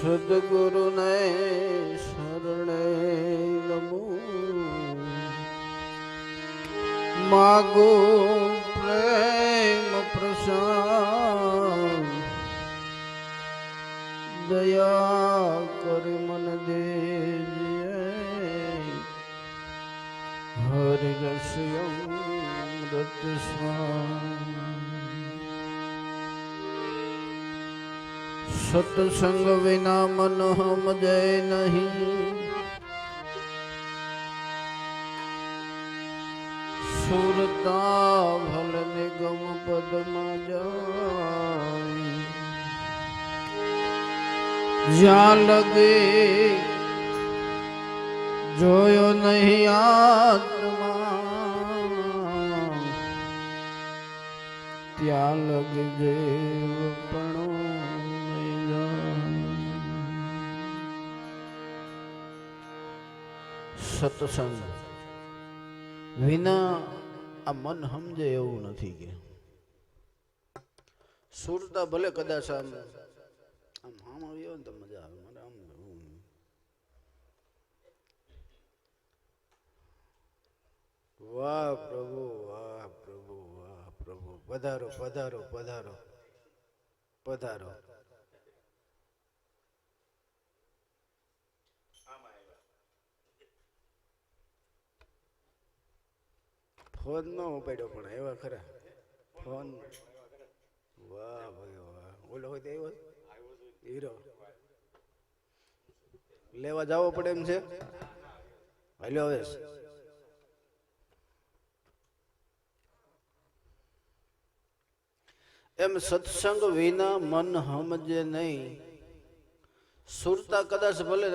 સદગુરુને શરણે નમો માગો પ્રેમ પ્રસાદ દયા કરી મન દેજે હરિ રસ્યમ રત સત્સંગ વિના મન સમજે નહીં. સુરતા ભલ નિગમ પદમાં જાય. જ્યાં લગે જોયો નહીં આત્મા, ત્યાં લગે પણ સત્સંગ વિના આ મન સમજે એવું નથી કે. સુરતા ભલે કદાચ આમ આમ આમ આવ્યો ને તો મજા આવે. મારે આમ. વાહ પ્રભુ વાહ પ્રભુ વાહ પ્રભુ. પધારો પધારો પધારો. પધારો. ફોન નો ઉપાડ્યો પણ એવા ખરા. ફોન. વાહ ભાઈ વાહ. ઓલો હોય તો હીરો. લેવા જવો પડે એમ છે? હાલ્યો હવે. એમ સત્સંગ વિના મન સમજે નહીં. સુરતા કદાચ ભલે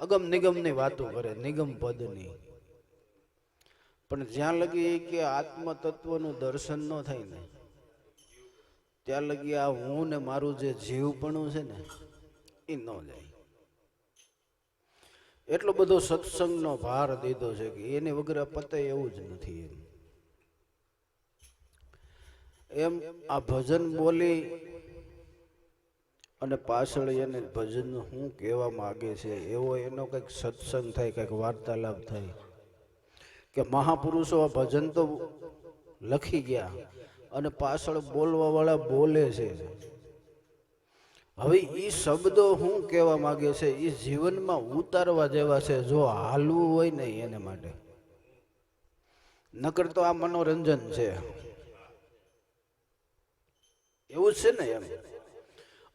અગમ નિગમની વાતો કરે, નિગમ પદની. પણ જ્યાં લગી કે આત્મ તત્વનું દર્શન ન થાય ને, ત્યાં લગી આ હું ને મારું જે જીવપણું છે ને, એ ન જાય. એટલો બધો સત્સંગનો ભાર દીધો છે કે એની વગર પતે એવું જ નથી એમ. એમ આ ભજન બોલી અને પાછળ એને ભજન શું કહેવા માગે છે, એવો એનો કંઈક સત્સંગ થાય, કંઈક વાર્તાલાપ થાય. કે મહાપુરુષો આ ભજન તો લખી ગયા અને પાછળ બોલવા વાળા બોલે છે. હવે એ શબ્દો શું કહેવા માગે છે એ જીવનમાં ઉતારવા જેવા છે, જો હાલવું હોય ને એને માટે. નકર તો આ મનોરંજન છે. એવું છે ને એમ.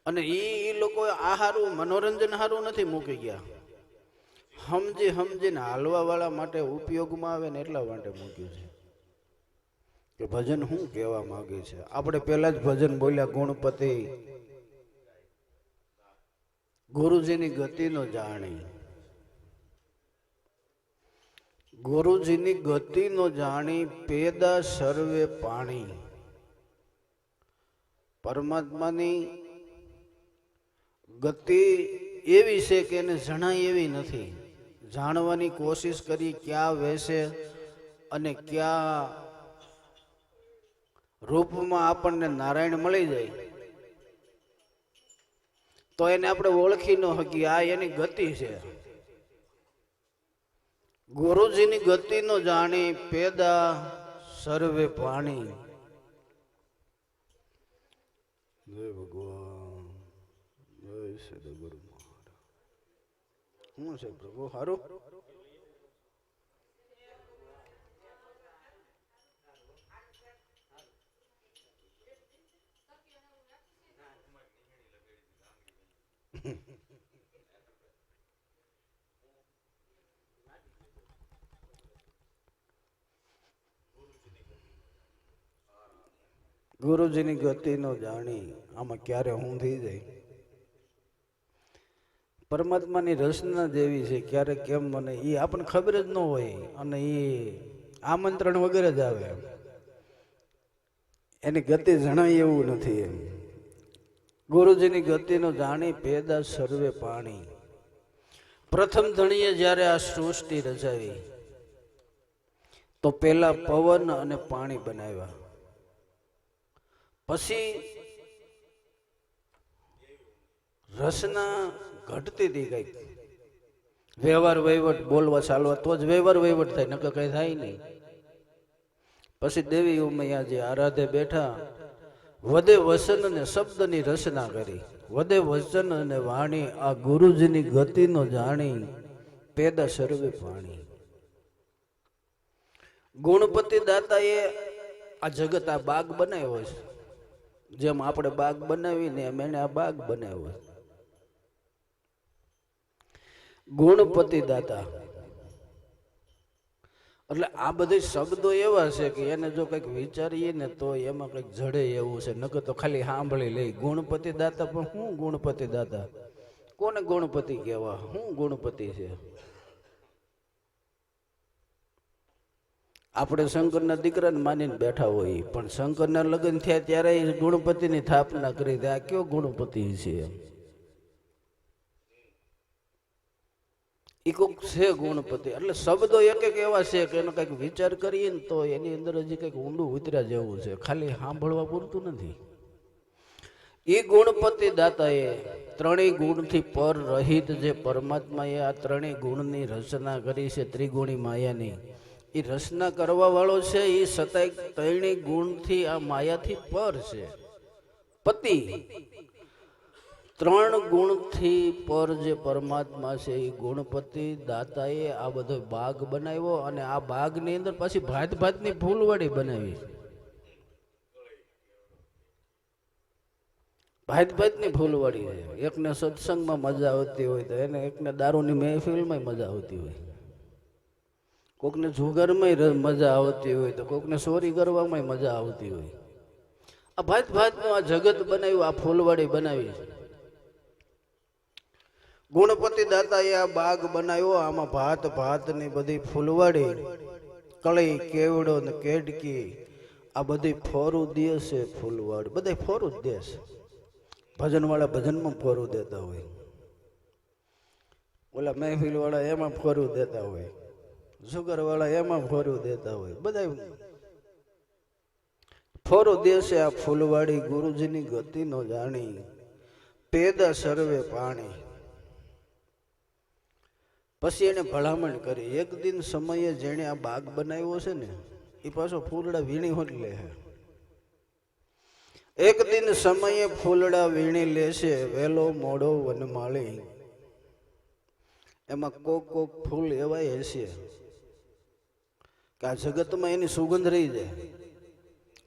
અને એ લોકો આ હારું મનોરંજન હારું નથી મૂકી ગયા. સમજી સમજીને હાલવા વાળા માટે ઉપયોગમાં આવે ને એટલા માટે મૂક્યું છે. કે ભજન શું કહેવા માંગે છે? આપણે પહેલા જ ભજન બોલ્યા, ગુણપતિ. ગુરુજીની ગતિનો જાણી. ગુરુજીની ગતિનો જાણી પેદા સર્વે પાણી. પરમાત્માની ગતિ એવી છે કે એને જણાય એવી નથી. જાણવાની કોશિશ કરી ક્યાં વેસે અને ક્યાં રૂપમાં આપણને નારાયણ મળી જાય. તો એને આપણે ઓળખી ન શકીએ. આ એની ગતિ છે. ગુરુજીની ગતિનો જાણી પેદા સર્વે પાણી. ભગવાન. જય શ્રી મહારાજ શું છે પ્રભુ સારું ગુરુજીની ગતિનો જાણી આમાં ક્યારે હું થઈ જાય? પરમાત્માની રચના દેવી છે, ક્યારે કેમ મને એ આપણને ખબર જ ન હોય અને એ આમંત્રણ વગર જ આવે. એની ગતિ જણાય એવું નથી એમ. ગુરુજીની ગતિનો જાણી પેદા સર્વે પાણી. પ્રથમ ધણીએ જ્યારે આ સૃષ્ટિ રચાવી, તો પેલા પવન અને પાણી બનાવ્યા. પછી રસના ઘટતી હતી કંઈક. વ્યવહાર વહીવટ બોલવા ચાલવા તો જ વ્યવહાર વહીવટ થાય, નકર કઈ થાય નહીં. પછી દેવી ઉમૈયા જે આરાધે બેઠા, વધે વસન અને શબ્દની રચના કરી. વધે વચન અને વાણી આ ગુરુજીની ગતિનો જાણી, પેદા સર્વે પાણી. ગુણપતિ દાતાએ આ જગત આ બાગ બનાવ્યો છે. જેમ આપણે બાગ બનાવીને એમ એને આ બાગ બનાવ્યો છે. ગુણપતિ દાતા એટલે આ બધા શબ્દો એવા છે કે એને જો કંઈક વિચારીએ ને તો એમાં કંઈક જડે એવું છે. નકર તો ખાલી સાંભળી લઈ ગુણપતિ દાતા પણ શું ગુણપતિ દાતા કોને ગુણપતિ કહેવા? શું ગુણપતિ છે? આપણે શંકરના દીકરાને માનીને બેઠા હોઈએ પણ શંકરના લગ્ન થયા ત્યારે ગુણપતિની સ્થાપના કરી. આ કયો ગુણપતિ છે? એમ એ છે ગુણપતિ. એટલે શબ્દો એક એક એવા છે કે એનો કંઈક વિચાર કરીએ ને તો એની અંદર હજી કંઈક ઊંડું ઉતર્યા જેવું છે. ખાલી સાંભળવા પૂરતું નથી. એ ગુણપતિ દાતાએ ત્રણેય ગુણથી પર રહિત જે પરમાત્માએ આ ત્રણેય ગુણની રચના કરી છે, ત્રિગુણી માયાની એ રચના કરવા વાળો છે એ સતાય ત્રણેય ગુણથી આ માયાથી પર છે. પતિ ત્રણ ગુણથી પર જે પરમાત્મા છે એ ગુણપતિ દાતાએ આ બધો બાગ બનાવ્યો અને આ બાગની અંદર પાછી ભાત ભાતની ફૂલવાડી બનાવી ભાત ભાતની ફૂલવાડી એકને સત્સંગમાં મજા આવતી હોય તો એને એકને દારૂની મહેફિલમાં મજા આવતી હોય. કોકને જુગરમાં મજા આવતી હોય તો કોકને ચોરી કરવામાં મજા આવતી હોય. આ ભાત ભાતનું આ જગત બનાવ્યું, આ ફૂલવાડી બનાવી છે. ગુણપતિ દાતાએ આ બાગ બનાવ્યો, આમાં ભાત ભાતની બધી ફૂલવાડી કળી, કેવડો ને કેડકી આ બધી ફોરું દે છે ફૂલવાડ બધા ફોરું જ દે છે. ભજનવાળા ભજનમાં ફોરું દેતા હોય. ઓલા મહેફિલવાળા એમાં ફોરું દેતા હોય. સુગરવાળા એમાં ફોરું દેતા હોય. બધા ફોરું દેશે આ ફૂલવાડી ગુરુજીની ગતિનો જાણી. પેદા સર્વે પાણી. પછી એને ભલામણ કરી. એક દિન સમયે જેણે આ બાગ બનાવ્યો છે ને એ પાછો ફૂલડા વીણી હોત લે એક દિન સમયે ફૂલડા વીણી લેશે વેલો મોડો વનમાળી. એમાં કોક કોક ફૂલ એવાય હશે કે આ જગતમાં એની સુગંધ રહી જાય.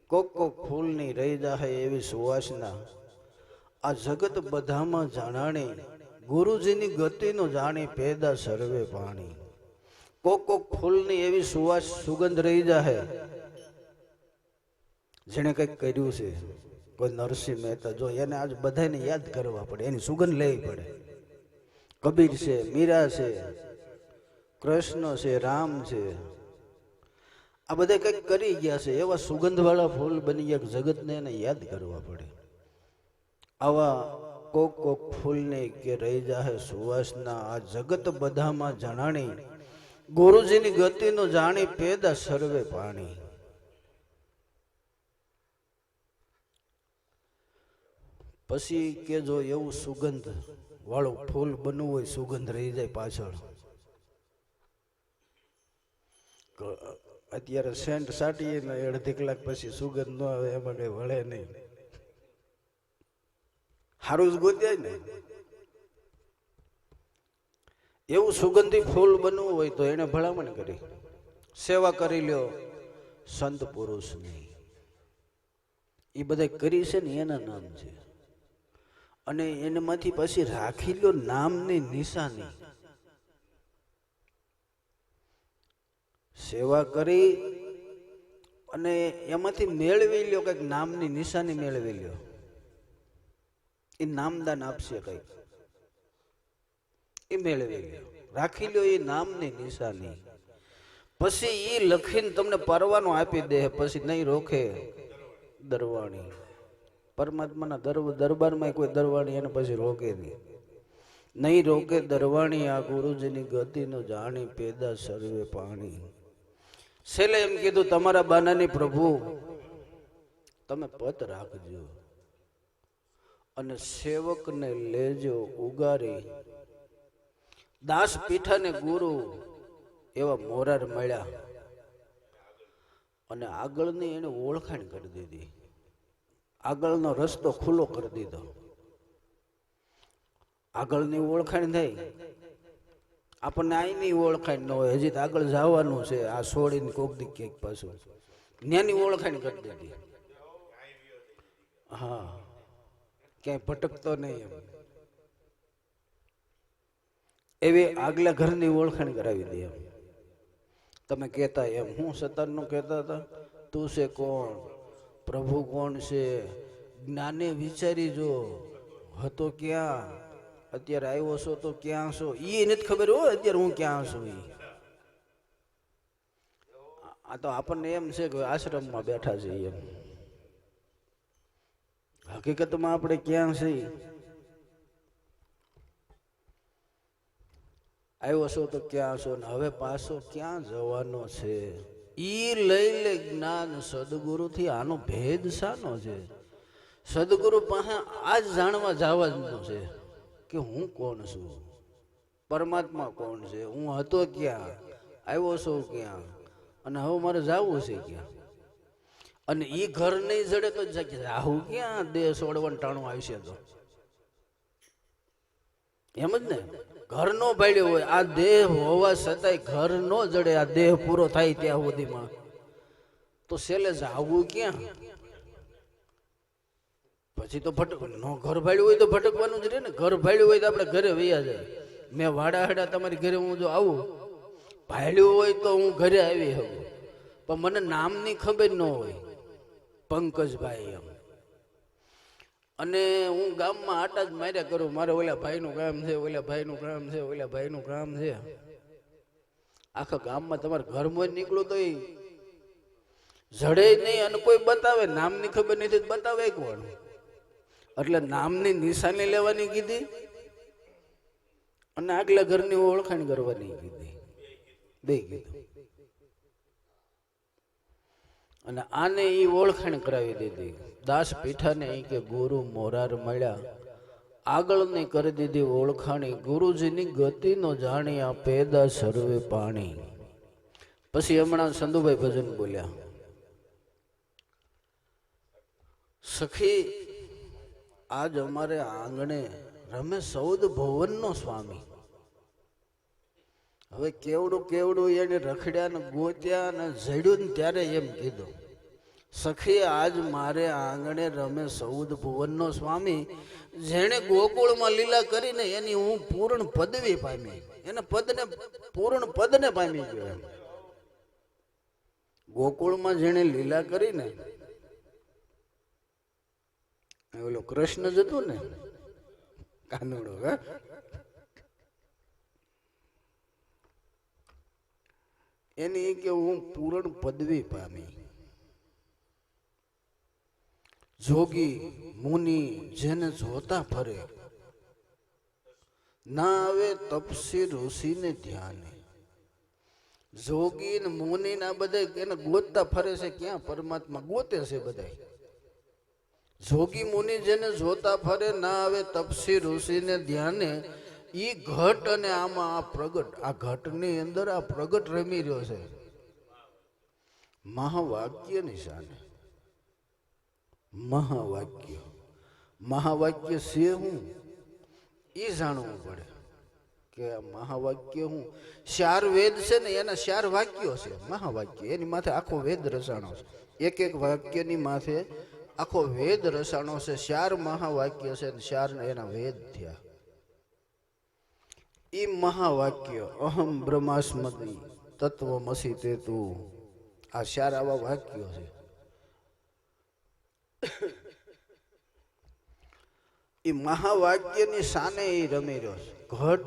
કોક કોક ફૂલની રહી જાય એવી સુવાસના. આ જગત બધામાં જાણાણી. ગુરુજીની ગતિનું જાણી પેદા સર્વે પાણી. કોક કોક ફૂલની એવી સુવાસ સુગંધ રહી જાય જેણે કંઈક કર્યું છે. કોઈ નરસિંહ મહેતા, જો એને આજ બધાને યાદ કરવા પડે, એની સુગંધ લેવી પડે. કબીર છે, મીરા છે, કૃષ્ણ છે, રામ છે. આ બધા કંઈક કરી ગયા છે. એવા સુગંધવાળા ફૂલ બની ગયા જગતને એને યાદ કરવા પડે. આવા કોક કોક ફૂલને કે રહી જાહે સુવાસના, આ જગત બધામાં જણાણી. ગુરુજીની ગતિનો જાણી પેદા સર્વે પાણી. પછી કે જો એવું સુગંધ, વાળું ફૂલ બનવું હોય, સુગંધ રહી જાય પાછળ. અત્યારે સેન્ટ સાટીએ અડધી કલાક પછી સુગંધ ન આવે, એમાં કઈ વળે નહીં. સારું જ ગોત્યાય ને. એવું સુગંધી ફૂલ બનવું હોય તો એને ભલામણ કરી. સેવા કરી લ્યો. સંત પુરુષની એ બધા કરી છે ને એના નામ છે. અને એનામાંથી પછી રાખી લ્યો નામની નિશાની. સેવા કરી અને એમાંથી મેળવી લ્યો, કંઈક નામની નિશાની મેળવી લ્યો. એ નામદાન આપશે કંઈક એ મેળવી લ્યો. રાખી લ્યો એ નામની નિશાની. પછી એ લખીને તમને પરવાનો આપી દે, પછી નહીં રોકે દરવાણી. પરમાત્માના દર દરબારમાં કોઈ દરવાણી એને પછી રોકે નહીં. નહીં રોકે દરવાણી આ ગુરુજીની ગતિનો જાણી પેદા સર્વે પાણી. છેલ્લે એમ કીધું, તમારા બાનાની પ્રભુ, તમે પત રાખજો. અને સેવકને લેજો ઉગારી. દાસ પીઠાને ગુરુ એવા મોરાર મળ્યા. અને આગળની એને ઓળખાણ કરી દીધી. આગળનો રસ્તો ખુલ્લો કરી દીધો. આગળની ઓળખાણ થઈ. આપણને અહીંની ઓળખાણ ન હોય. હજી તો આગળ જવાનું છે. આ છોડીને કોક દી ક્યાંક પાછું. ત્યાંની ઓળખાણ કરી દીધી. હા. ક્યાંય ભટકતો નહીં એમ. એવી આગલા ઘરની ઓળખાણ કરાવી દે એમ. તમે કહેતા એમ, હું સતારનું કહેતા હતા, તું છે કોણ? પ્રભુ કોણ છે? જ્ઞાને વિચારી જો, હતો ક્યાં? અત્યારે આવ્યો છો તો ક્યાં છો? એ નથી ખબર હોય અત્યારે હું ક્યાં છું એ આ તો આપણને એમ છે કે આશ્રમમાં બેઠા છે એમ. હકીકતમાં આપણે ક્યાં છીએ? આવ્યો છો તો ક્યાં છો ને? હવે પાછો ક્યાં જવાનો છે? ઈ લઈ લે જ્ઞાન સદગુરુથી આનો ભેદ શાનો છે? સદગુરુ પાસે આ જ જાણવા જવાનું છે કે હું કોણ છું? પરમાત્મા કોણ છે? હું હતો ક્યાં? આવ્યો છું ક્યાં? અને હવે મારે જવું છે ક્યાં? અને એ ઘર નહીં જડે તો રાહુ ક્યાં દેહ સોડવાનું ટાણું આવશે તો? એમ જ ને? ઘર નો ભાડ્યો હોય, આ દેહ હોવા છતાંય ઘર નો જડે, આ દેહ પૂરો થાય ત્યાં સુધીમાં. તો છેલ્લે જાવું ક્યાં? પછી તો ભટક, નો ઘર ભાડ્યું હોય તો ભટકવાનું જ રહે ને. ઘર ભાડ્યું હોય તો આપણે ઘરે વૈયા જાય. મેં વાડા હાડા તમારી ઘરે હું જો આવું, ભાડ્યું હોય તો હું ઘરે આવી શકું. પણ મને નામની ખબર ન હોય. પંકજભાઈ એમ. અને હું ગામમાં આટા જ માર્યા કરું. મારે ઓલા ભાઈનું કામ છે, ઓલા ભાઈનું કામ છે, ઓલા ભાઈનું કામ છે. આખા ગામમાં તમારે ઘરમાં નીકળો તો એ જડે નહીં અને કોઈ બતાવે. નામની ખબર નથી બતાવે કોણ. એટલે નામની નિશાની લેવાની કીધી અને આગલા ઘરની ઓળખાણ કરવાની કીધી. બે કીધું. અને આને એ ઓળખાણ કરાવી દીધી. દાસ પીઠાને અહીં કે ગુરુ મોરાર મળ્યા. આગળની કરી દીધી ઓળખાણી. ગુરુજીની ગતિનો જાણી આ પેદા સર્વે પાણી. પછી હમણાં સંધુભાઈ ભજન બોલ્યા. સખી, આજ અમારે આંગણે રમે સૌદ ભુવનનો સ્વામી. હવે કેવડું કેવડું એને રખડ્યા ને ગોત્યા ને જડ્યું ને ત્યારે એમ કીધું, સખી, આજ મારે આંગણે રમે સૌદ ભુવનનો સ્વામી, જેણે ગોકુળમાં લીલા કરીને એની હું પૂર્ણ પદવી પામી. એને પદને, પૂર્ણ પદને પામી ગયો ગોકુળમાં જેણે લીલા કરીને ઓલો કૃષ્ણ જતો ને, કાનુડો, હા? એની એ કે હું પૂરણ પદવી પામી. જોગી, મુનિ, જેને જોતા ફરે. ના આવે તપસી ઋષિને ધ્યાન. જોગી ને મુનિ ના બધા એને ગોતતા ફરે છે, ક્યાં પરમાત્મા ગોતે છે બધા જોગી, મુનિ, જેને જોતા ફરે, ના આવે તપસી ઋષિને ધ્યાને. ઈ ઘટ અને આમાં આ પ્રગટ, આ ઘટની અંદર આ પ્રગટ રમી રહ્યો છે. મહાવાક્ય નિશાને. મહાવાક્ય. મહાવાક્ય છે હું? એ જાણવું પડે કે આ મહાવાક્ય હું? ચાર વેદ છે ને, એના ચાર વાક્યો છે. મહાવાક્ય, એની માથે આખો વેદ રસાણો છે. એક એક વાક્યની માથે આખો વેદ રસાણો છે. ચાર મહાવાક્ય છે ને, ચાર એના વેદ થયા. એ મહાવાક્ય, અહમ બ્રહ્માસ્મદી તત્વમસી તે તું આ ચાર આવા વાક્યો છે. એ મહાવાક્યની સાને એ રમી રહ્યો છે. ઘટ,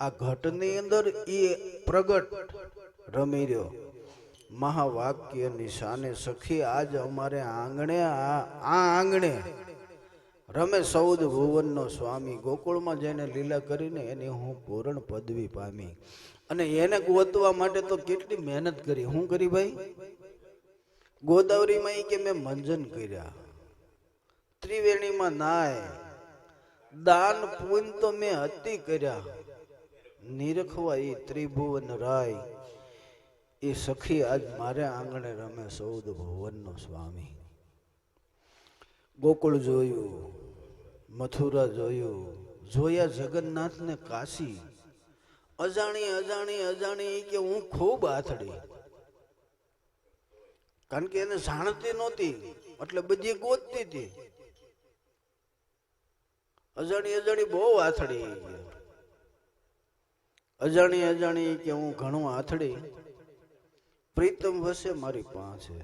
આ ઘટની અંદર એ પ્રગટ રમી રહ્યો. મહાવાક્યની સાને સખી, આજ અમારે આંગણે આ આંગણે રમે સૌદ ભુવનનો સ્વામી ગોકુળમાં જઈને લીલા કરીને એની હું પૂરણ પદવી પામી. અને એને ગોતવા માટે તો કેટલી મહેનત કરી. હું કરી ભાઈ? ગોદાવરીમાં કે મેં મંજન કર્યા. ત્રિવેણીમાં નાય. દાન પૂન તો મેં અતિ કર્યા. નિરખવા એ ત્રિભુવન રાય. એ સખી આજ મારે આંગણે રમે સૌદ ભુવનનો સ્વામી. ગોકુળ જોયું. મથુરા જોયું. જોયા જગન્નાથને કાશી. અજાણી અજાણી અજાણી કે હું ખૂબ આથડી. કારણ કે એને જાણતી નહોતી, એટલે બધી ગોતતી હતી. અજાણી અજાણી બહુ આથડી અજાણી અજાણી કે હું ઘણું આથડી. પ્રીતમ વસે મારી પાસે.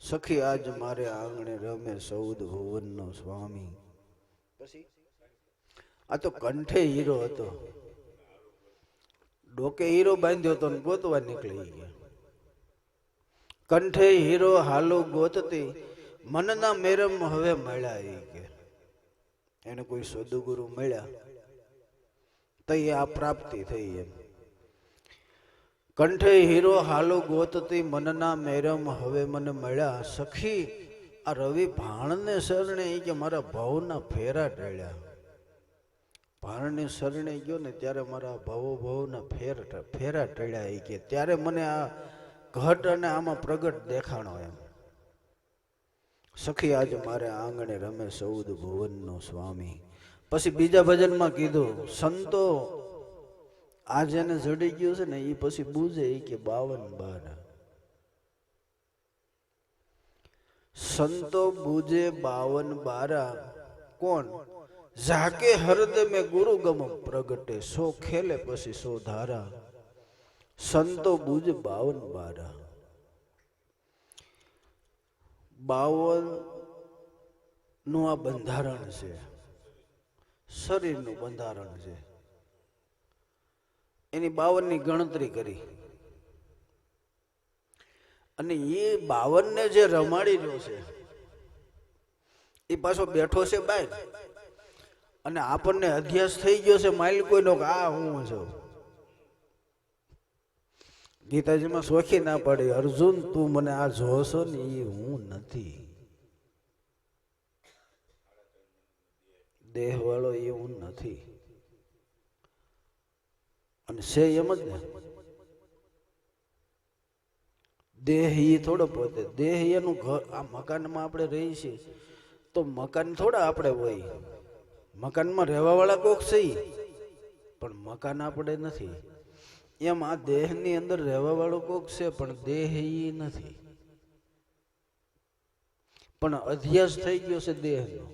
સખી આજ મારે આંગણે રમે સૌદ ભુવનનો સ્વામી. પછી? આ તો કંઠે હીરો હતો. ડોકે હીરો બાંધ્યો તો ગોતવા નીકળી ગયા. કંઠે હીરો હાલો ગોતતી, મનના મેરમ હવે મળ્યા એ કે એને કોઈ સદગુરુ મળ્યા. તો આ પ્રાપ્તિ થઈ એમ. કંઠે હીરો હાલો ગોતતી, મનના મેરમ હવે મને મળ્યા. સખી આ રવિ ભાણને શરણે એ કે મારા ભાવના ફેરા ટેળ્યા ભાણને શરણે ગયો ને ત્યારે મારા ભાવો ભાવના ફેર ફેરા ટળ્યા એ કે. ત્યારે મને આ ઘટ અને આમાં પ્રગટ દેખાણો એમ. સખી, આજ મારે આંગણે રમે સૌદ ભુવનનો સ્વામી. પછી બીજા ભજનમાં કીધું, સંતો, આ જેને જડી ગયું છે ને એ પછી બુજે કે બાવન બાર. સંતો બુજે બાવન બારા, કોણ? ઝાકે હરદ મેં ગુરુ ગમ પ્રગટે, સો ખેલે પછી સો ધારા. સંતો બુજ બાવન બારા. બાવનનું આ બંધારણ છે. શરીરનું બંધારણ છે. એની બાવનની ગણતરી કરી. અને એ બાવન ને જે રમાડી રહ્યો છે, એ પાછો બેઠો છે બાય અને આપણને અધ્યાસ થઈ ગયો છે માઇલ કોઈનો કે આ હું છું. ગીતાજીમાં સોખી ના પડી, અર્જુન, તું મને આ જોશો ને એ હું નથી. દેહ વાળો એ હું નથી. અને છે એમ જ ને. દેહ એ થોડો પોતે દેહ એનું ઘર આ મકાનમાં આપણે રહીએ છીએ, તો મકાન થોડા આપણે હોય મકાનમાં રહેવાવાળા કોક છે. પણ મકાન આપણે નથી એમ આ દેહની અંદર રહેવા વાળો કોક છે, પણ દેહ એ નથી પણ અધ્યાસ થઈ ગયો છે દેહનો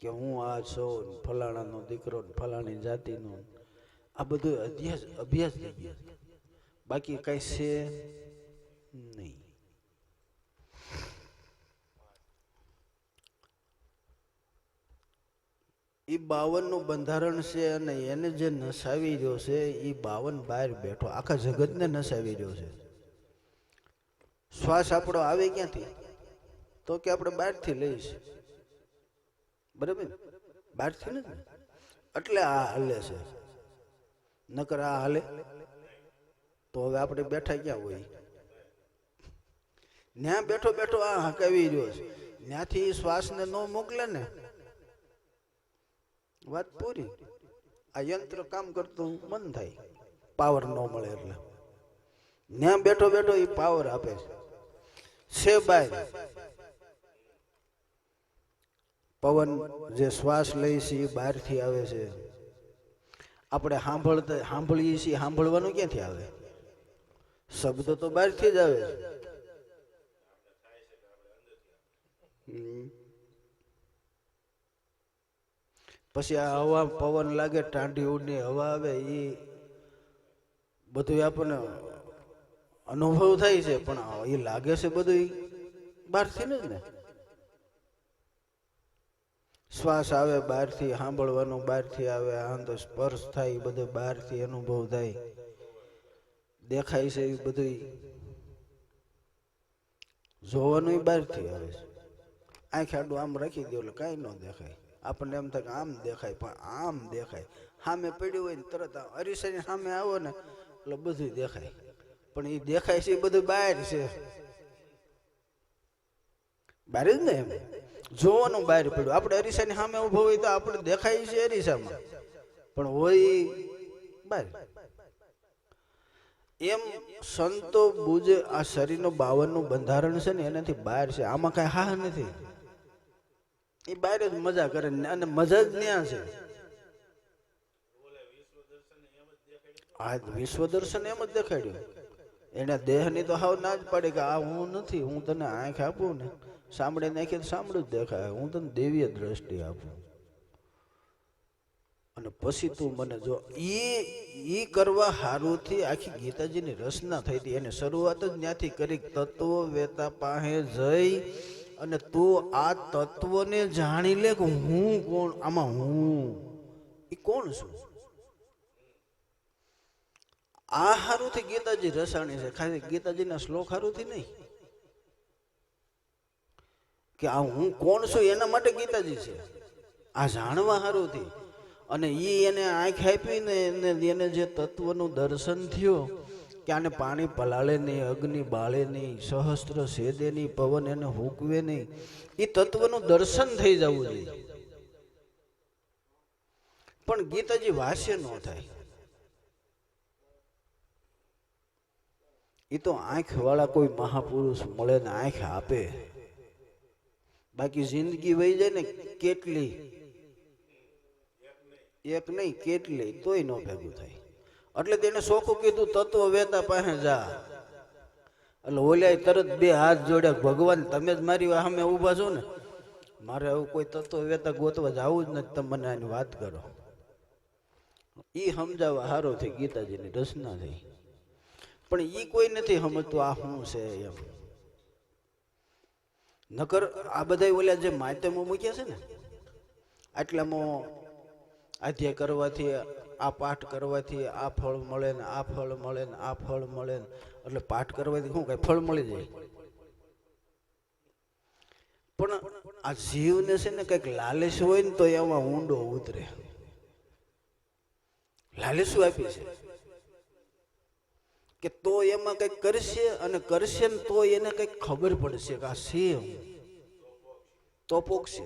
કે હું આ છો ફલાણાનો દીકરો ફલાણી જાતિનો આ બધું અધ્યાસ, અભ્યાસ થઈ ગયો છે. બાકી કઈ છે નહીં. એ બાવનનું બંધારણ છે અને એને જે નસાવી રહ્યો છે એ બાવન બહાર બેઠો. આખા જગતને નસાવી રહ્યો છે. શ્વાસ આપણો આવે ક્યાંથી? તો કે આપણે બહારથી લઈશ બરાબર? ને? બહારથી ને? એટલે આ હાલે છે. નકર આ હાલે. તો હવે આપણે બેઠા ક્યાં હોય? ન્યા બેઠો બેઠો આ હકાવી રહ્યો છે. ત્યાંથી શ્વાસને ન મોકલે ને. વાત પૂરી. આ યંત્ર કામ કરતું મન થાય. પાવર ન મળે એટલે. ત્યાં બેઠો બેઠો એ પાવર આપે છે. બાય પવન જે શ્વાસ લઈ છે એ બહારથી આવે છે. આપણે સાંભળતા સાંભળીએ છીએ, સાંભળવાનું ક્યાંથી આવે? શબ્દ તો બહારથી જ આવે પછી આ હવા, પવન લાગે ટાંડી ઉડની હવા આવે એ બધું આપણને અનુભવ થાય છે, પણ એ લાગે છે બધું બહારથી ને ને. શ્વાસ આવે બહારથી, સાંભળવાનું બહારથી આવે આંધો સ્પર્શ થાય બધું બહારથી અનુભવ થાય. દેખાય છે એ બધું જોવાનું બહારથી આવે છે. આંખ આડું આમ રાખી દો એટલે કાંઈ ન દેખાય. આપણને એમ થાય કે આમ દેખાય, પણ આમ દેખાય. સામે પડ્યું હોય ને તરત અરીસાની સામે આવો ને એટલે બધું દેખાય. પણ એ દેખાય છે એ બધું બહાર છે. બહાર જ ને એમ? જોવાનું બહાર પડ્યું. આપણે અરીસાની સામે ઊભો હોય તો આપણે દેખાય છે અરીસામાં. પણ હોય બહાર. એમ સંતો બુજે આ શરીરનું બાવનનું બંધારણ છે ને એનાથી બહાર છે. આમાં કાંઈ હા નથી. એ બહાર જ મજા કરે અને મજા જ ત્યાં છે. આ વિશ્વ દર્શન એમ જ દેખાડ્યું. એને દેહની તો હાવ ના જ પડે કે આ હું નથી, હું તને આંખ આપું ને સાંભળે નાખી સાંભળું જ દેખાય. હું તને દેવીય દ્રષ્ટિ આપું. અને પછી તું મને જો એ એ કરવા હારુંથી આખી ગીતાજીની રચના થઈ હતી એને શરૂઆત જ ત્યાંથી કરી તત્વ વેતા પાસે જઈ અને તું આ તત્વને જાણી લે કે હું કોણ? આમાં હું. એ કોણ છું? આ હારુંથી ગીતાજી રસાણી છે. ખાલી ગીતાજીના શ્લોક હારુંથી નહીં. કે આ હું કોણ છું એના માટે ગીતાજી છે. આ જાણવા હારુથી. અને એ એને આંખ આપીને એને એને જે તત્વનું દર્શન થયું કે આને પાણી પલાળે નહીં, અગ્નિ બાળે નહીં, સહસ્ત્ર સેદે નહીં, પવન એને હૂકવે નહીં. એ તત્વનું દર્શન થઈ જવું જોઈએ. પણ ગીતાજી વાસ્ય ન થાય. એ તો આંખ વાળા કોઈ મહાપુરુષ મળે ને આંખ આપે. બાકી જિંદગી વહી જાય ને કેટલી એક નહીં, કેટલી? તોય ન ભેગું થાય. એટલે તેને સોખું કીધું, તત્વ વેતા પાસે જા. એટલે ઓલ્યા તરત બે હાથ જોડ્યા, ભગવાન, તમે જ મારી સામે ઊભા છો ને? મારે આવું કોઈ તત્વ વેતા ગોતવા જવું જ નથી, તમે મને આની વાત કરો. એ સમજાવવા હારો થઈ, ગીતાજીની રચના થઈ. પણ એ કોઈ નથી સમજતું, આ શું છે એમ. નકર આ બધા ઓલા જે માધ્યમો મૂક્યા છે ને, આટલામાં આધ્યાય કરવાથી આ પાઠ કરવાથી આ ફળ મળે ને આ ફળ મળે ને આ ફળ મળે ને. એટલે પાઠ કરવાથી શું કઈ ફળ મળી જાય? પણ આ જીવને છે ને કંઈક લાલચ હોય ને તો એમાં ઊંડો ઉતરે. લાલચ આપી છે? કે તો એમાં કંઈક કરશે અને કરશે ને તો એને કંઈક ખબર પડશે કે આ છે તો પોકશે